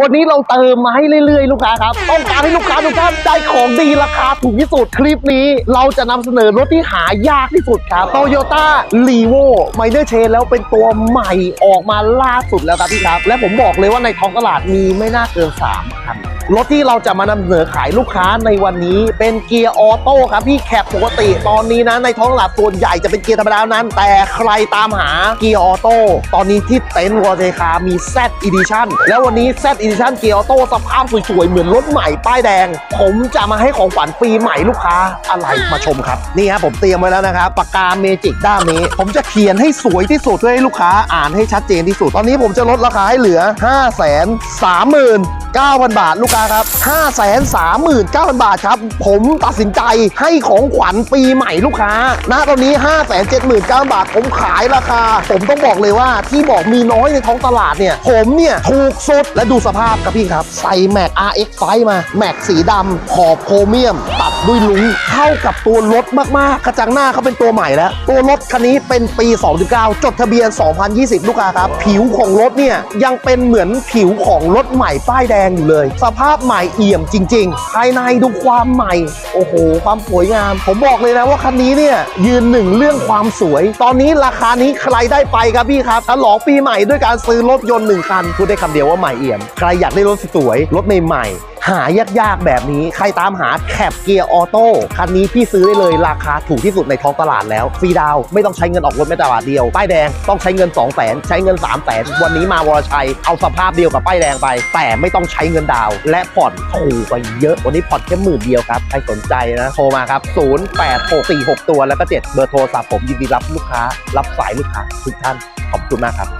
วันนี้เราเติมมาให้เรื่อยๆ ลูกค้าครับ ต้องการให้ลูกค้าทุกท่านได้ของดีราคาถูกที่สุด คลิปนี้เราจะนำเสนอรถที่หายากที่สุดครับ Toyota r e v o m i n o r Chain แล้วเป็นตัวใหม่ออกมาล่าสุดแล้วครับพี่ครับ และผมบอกเลยว่าในท้องตลาดมีไม่น่าเกิน3คัน รถที่เราจะมานำเสนอขายลูกค้าในวันนี้ เป็นเกียร์ออโต้ครับพี่แคปปกติตอนนี้นะในท้องตลาดส่วนใหญ่จะเป็นเกียร์ธรรมดานั้น แต่ใครตามหาเกียร์ออโต้ตอนนี้ที่เต็นท์วอเทคามี Z Edition แล้ววันนี้ Z Edition เกียร์ออโต้สภาพสวยๆ เหมือนรถใหม่ป้ายแดง ผมจะมาให้ของขวัญปีใหม่ลูกค้าอะไรมาชมครับ นี่ครับผมเตรียมไว้แล้วนะครับปากกาเมจิกด้ามนี้ ผมจะเขียนให้สวยที่สุดเพื่อให้ลูกค้าอ่านให้ชัดเจนที่สุด ตอนนี้ผมจะลดราคาให้เหลือ 5 3 0 0 0 0 9,000 บาทลูกค้าครับ 5 3 9 0 0 0 บาทครับ ผมตัดสินใจให้ของขวัญปีใหม่ลูกค้าณตอนนี้ 5 7 9 0 0 0 บาท ผมขายราคา ผมต้องบอกเลยว่าที่บอกมีน้อยในท้องตลาดเนี่ย ผมเนี่ยถูกสุดและดูสภาพครับพี่ครับ ใส่แม็ก RX ไฟมา แม็กสีดำขอบโครเมียม ตัดด้วยลุงเข้ากับตัวรถมาก ๆ กระจังหน้าเขาเป็นตัวใหม่แล้ว ตัวรถคันนี้เป็นปี 2019 จดทะเบียน 2020 ลูกค้าครับ ผิวของรถเนี่ยยังเป็นเหมือนผิวของรถใหม่ป้ายแดงอยู่เลย สภาพใหม่เอี่ยมจริง ๆ ภายในดูความใหม่ โอ้โห ความสวยงาม ผมบอกเลยนะว่าคันนี้เนี่ยยืนหนึ่งเรื่องความสวย ตอนนี้ราคานี้ใครได้ไปครับพี่ครับฉลองปีใหม่ด้วยการซื้อรถยนต์หนึ่งคันพูดได้คำเดียวว่าใหม่เอี่ยม ใครอยากได้รถสวยรถใหม่ๆ หายากๆแบบนี้ ใครตามหาแคปเกียร์ออโต้คันนี้พี่ซื้อได้เลยราคาถูกที่สุดในท้องตลาดแล้วฟรีดาวไม่ต้องใช้เงินออกรถแม้แต่บาทเดียว ป้ายแดงต้องใช้เงิน 2 0 0 0 0 0ใช้เงิน 3 0 0 0 0 0วันนี้มาวรชัยเอาสภาพเดียวกับป้ายแดงไป แต่ไม่ต้องใช้เงินดาว และผ่อนถูกกว่าเยอะวันนี้ผ่อนแค่หมื่นเดียวครับใครสนใจนะโทรมาครับ 0864 6 ตัวแล้วก็ 7 เบอร์โทรศัพท์ผมยินดีรับลูกค้า รับสายลูกค้าทุกท่านขอบคุณมากครับ